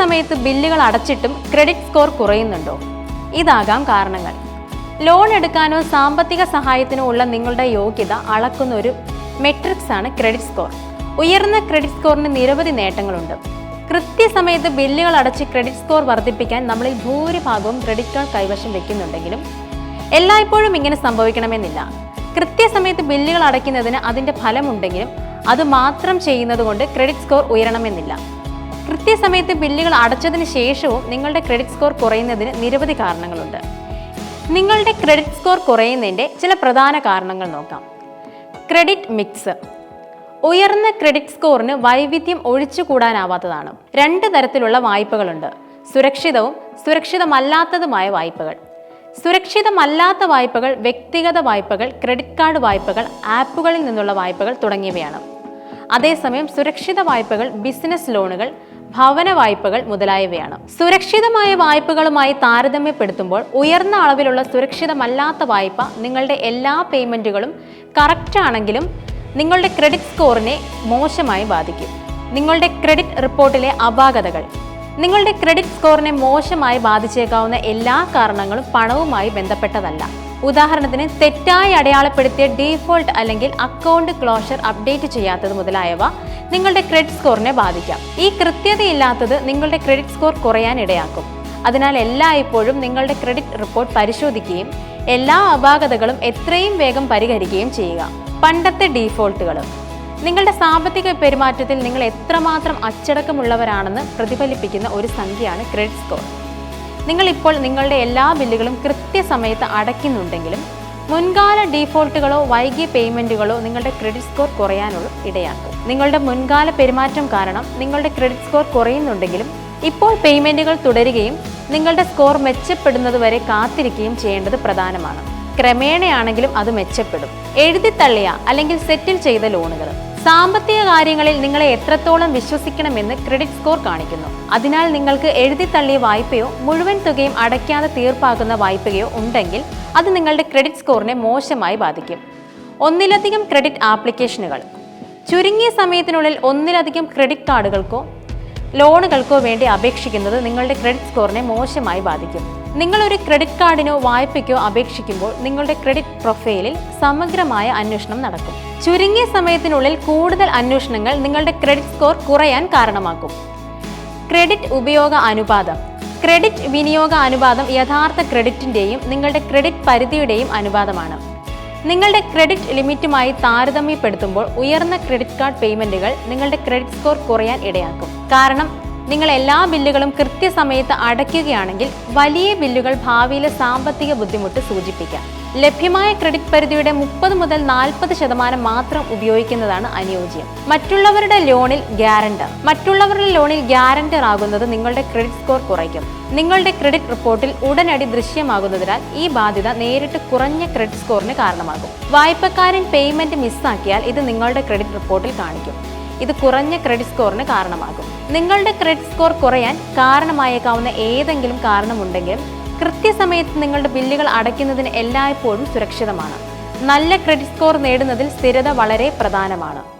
കൃത്യസമയത്ത് ബില്ലുകൾ അടച്ചിട്ടും credit score കുറയുന്നുണ്ടോ? ഇതാകാം കാരണങ്ങൾ. ലോൺ എടുക്കാനോ സാമ്പത്തിക സഹായത്തിനോ ഉള്ള നിങ്ങളുടെ യോഗ്യത അളക്കുന്ന ഒരു മെട്രിക്സ് ആണ് ക്രെഡിറ്റ് സ്കോർ. ഉയർന്ന ക്രെഡിറ്റ് സ്കോറിന് നിരവധി നേട്ടങ്ങളുണ്ട്. കൃത്യസമയത്ത് ബില്ലുകൾ അടച്ച് ക്രെഡിറ്റ് സ്കോർ വർദ്ധിപ്പിക്കാൻ നമ്മളിൽ ഭൂരിഭാഗവും ക്രെഡിറ്റ് കാർഡ് കൈവശം വെക്കുന്നുണ്ടെങ്കിലും എല്ലായ്പ്പോഴും ഇങ്ങനെ സംഭവിക്കണമെന്നില്ല. കൃത്യസമയത്ത് ബില്ലുകൾ അടയ്ക്കുന്നതിന് അതിന്റെ ഫലമുണ്ടെങ്കിലും അത് മാത്രം ചെയ്യുന്നത് കൊണ്ട് ക്രെഡിറ്റ് സ്കോർ ഉയരണമെന്നില്ല. കൃത്യസമയത്ത് ബില്ലുകൾ അടച്ചതിന് ശേഷവും നിങ്ങളുടെ ക്രെഡിറ്റ് സ്കോർ കുറയുന്നതിന് നിരവധി കാരണങ്ങളുണ്ട്. നിങ്ങളുടെ ക്രെഡിറ്റ് സ്കോർ കുറയുന്നതിന്റെ ചില പ്രധാന കാരണങ്ങൾ നോക്കാം. Credit mix. ഉയർന്ന ക്രെഡിറ്റ് സ്കോറിന് വൈവിധ്യം ഒഴിച്ചുകൂടാനാവാത്തതാണ്. രണ്ട് തരത്തിലുള്ള വായ്പകളുണ്ട്. സുരക്ഷിതവും സുരക്ഷിതമല്ലാത്തതുമായ വായ്പകൾ. സുരക്ഷിതമല്ലാത്ത വായ്പകൾ വ്യക്തിഗത വായ്പകൾ ക്രെഡിറ്റ് കാർഡ് വായ്പകൾ ആപ്പുകളിൽ നിന്നുള്ള വായ്പകൾ തുടങ്ങിയവയാണ്. അതേസമയം സുരക്ഷിത വായ്പകൾ ബിസിനസ് ലോണുകൾ ഭവന വായ്പകൾ മുതലായവയാണ്. സുരക്ഷിതമായ വായ്പകളുമായി താരതമ്യപ്പെടുത്തുമ്പോൾ ഉയർന്ന അളവിലുള്ള സുരക്ഷിതമല്ലാത്ത വായ്പ നിങ്ങളുടെ എല്ലാ പേയ്മെന്റുകളും കറക്റ്റ് ആണെങ്കിലും നിങ്ങളുടെ ക്രെഡിറ്റ് സ്കോറിനെ മോശമായി ബാധിക്കും. നിങ്ങളുടെ ക്രെഡിറ്റ് റിപ്പോർട്ടിലെ അപാകതകൾ. നിങ്ങളുടെ ക്രെഡിറ്റ് സ്കോറിനെ മോശമായി ബാധിച്ചേക്കാവുന്ന എല്ലാ കാരണങ്ങളും പണവുമായി ബന്ധപ്പെട്ടതല്ല. ഉദാഹരണത്തിന് തെറ്റായി അടയാളപ്പെടുത്തിയ ഡീഫോൾട്ട് അല്ലെങ്കിൽ അക്കൗണ്ട് ക്ലോഷർ അപ്ഡേറ്റ് ചെയ്യാത്തത് മുതലായവ നിങ്ങളുടെ ക്രെഡിറ്റ് സ്കോറിനെ ബാധിക്കാം. ഈ കൃത്യതയില്ലാത്തത് നിങ്ങളുടെ ക്രെഡിറ്റ് സ്കോർ കുറയാൻ ഇടയാക്കും. അതിനാൽ എല്ലായ്പ്പോഴും നിങ്ങളുടെ ക്രെഡിറ്റ് റിപ്പോർട്ട് പരിശോധിക്കുകയും എല്ലാ അപാകതകളും എത്രയും വേഗം പരിഹരിക്കുകയും ചെയ്യുക. പണ്ടത്തെ ഡീഫോൾട്ടുകൾ നിങ്ങളുടെ സാമ്പത്തിക പെരുമാറ്റത്തിൽ നിങ്ങൾ എത്രമാത്രം അച്ചടക്കമുള്ളവരാണെന്ന് പ്രതിഫലിപ്പിക്കുന്ന ഒരു സംഖ്യയാണ് ക്രെഡിറ്റ് സ്കോർ നിങ്ങൾ ഇപ്പോൾ നിങ്ങളുടെ എല്ലാ ബില്ലുകളും കൃത്യസമയത്ത് അടയ്ക്കുന്നുണ്ടെങ്കിലും മുൻകാല ഡീഫോൾട്ടുകളോ വൈകിയ പേയ്മെന്റുകളോ നിങ്ങളുടെ ക്രെഡിറ്റ് സ്കോർ കുറയാനുള്ള ഇടയാക്കും. നിങ്ങളുടെ മുൻകാല പെരുമാറ്റം കാരണം നിങ്ങളുടെ ക്രെഡിറ്റ് സ്കോർ കുറയുന്നുണ്ടെങ്കിലും ഇപ്പോൾ പേയ്മെന്റുകൾ തുടരുകയും നിങ്ങളുടെ സ്കോർ മെച്ചപ്പെടുന്നതുവരെ കാത്തിരിക്കുകയും ചെയ്യേണ്ടത് പ്രധാനമാണ്. ക്രമേണയാണെങ്കിലും അത് മെച്ചപ്പെടും. എഴുതിത്തള്ളിയ അല്ലെങ്കിൽ സെറ്റിൽ ചെയ്ത ലോണുകൾ. സാമ്പത്തിക കാര്യങ്ങളിൽ നിങ്ങളെ എത്രത്തോളം വിശ്വസിക്കണമെന്ന് ക്രെഡിറ്റ് സ്കോർ കാണിക്കുന്നു. അതിനാൽ നിങ്ങൾക്ക് എഴുതി തള്ളിയ വായ്പയോ മുഴുവൻ തുകയും അടയ്ക്കാതെ തീർപ്പാക്കുന്ന വായ്പയോ ഉണ്ടെങ്കിൽ അത് നിങ്ങളുടെ ക്രെഡിറ്റ് സ്കോറിനെ മോശമായി ബാധിക്കും. ഒന്നിലധികം ക്രെഡിറ്റ് ആപ്ലിക്കേഷനുകൾ. ചുരുങ്ങിയ സമയത്തിനുള്ളിൽ ഒന്നിലധികം ക്രെഡിറ്റ് കാർഡുകൾക്കോ ലോണുകൾക്കോ വേണ്ടി അപേക്ഷിക്കുന്നത് നിങ്ങളുടെ ക്രെഡിറ്റ് സ്കോറിനെ മോശമായി ബാധിക്കും. നിങ്ങൾ ഒരു ക്രെഡിറ്റ് കാർഡിനോ വായ്പയ്ക്കോ അപേക്ഷിക്കുമ്പോൾ നിങ്ങളുടെ ക്രെഡിറ്റ് പ്രൊഫൈലിൽ സമഗ്രമായ അന്വേഷണം നടക്കും. ചുരുങ്ങിയ സമയത്തിനുള്ളിൽ കൂടുതൽ അന്വേഷണങ്ങൾ നിങ്ങളുടെ ക്രെഡിറ്റ് സ്കോർ കുറയാൻ കാരണമാക്കും. ക്രെഡിറ്റ് ഉപയോഗ അനുപാതം. ക്രെഡിറ്റ് വിനിയോഗ അനുപാതം യഥാർത്ഥ ക്രെഡിറ്റിന്റെയും നിങ്ങളുടെ ക്രെഡിറ്റ് പരിധിയുടെയും അനുപാതമാണ്. നിങ്ങളുടെ ക്രെഡിറ്റ് ലിമിറ്റുമായി താരതമ്യപ്പെടുത്തുമ്പോൾ ഉയർന്ന ക്രെഡിറ്റ് കാർഡ് പേയ്മെന്റുകൾ നിങ്ങളുടെ ക്രെഡിറ്റ് സ്കോർ കുറയാൻ ഇടയാക്കും. കാരണം നിങ്ങൾ എല്ലാ ബില്ലുകളും കൃത്യസമയത്ത് അടയ്ക്കുകയാണെങ്കിൽ വലിയ ബില്ലുകൾ ഭാവിയിലെ സാമ്പത്തിക ബുദ്ധിമുട്ട് സൂചിപ്പിക്കാം. ലഭ്യമായ ക്രെഡിറ്റ് പരിധിയുടെ മുപ്പത് മുതൽ നാൽപ്പത് ശതമാനം മാത്രം ഉപയോഗിക്കുന്നതാണ് അനുയോജ്യം. മറ്റുള്ളവരുടെ ലോണിൽ ഗ്യാരണ്ടർ. മറ്റുള്ളവരുടെ ലോണിൽ ഗ്യാരണ്ടർ ആകുന്നത് നിങ്ങളുടെ ക്രെഡിറ്റ് സ്കോർ കുറയ്ക്കും. നിങ്ങളുടെ ക്രെഡിറ്റ് റിപ്പോർട്ടിൽ ഉടനടി ദൃശ്യമാകുന്നതിനാൽ ഈ ബാധ്യത നേരിട്ട് കുറഞ്ഞ ക്രെഡിറ്റ് സ്കോറിന് കാരണമാകും. വായ്പക്കാരൻ പേയ്മെന്റ് മിസ്സാക്കിയാൽ ഇത് നിങ്ങളുടെ ക്രെഡിറ്റ് റിപ്പോർട്ടിൽ കാണിക്കും. ഇത് കുറഞ്ഞ ക്രെഡിറ്റ് സ്കോറിന് കാരണമാകും. നിങ്ങളുടെ ക്രെഡിറ്റ് സ്കോർ കുറയാൻ കാരണമായേക്കാവുന്ന ഏതെങ്കിലും കാരണമുണ്ടെങ്കിലും കൃത്യസമയത്ത് നിങ്ങളുടെ ബില്ലുകൾ അടയ്ക്കുന്നതിന് എല്ലായ്പ്പോഴും സുരക്ഷിതമാണ്. നല്ല ക്രെഡിറ്റ് സ്കോർ നേടുന്നതിൽ സ്ഥിരത വളരെ പ്രധാനമാണ്.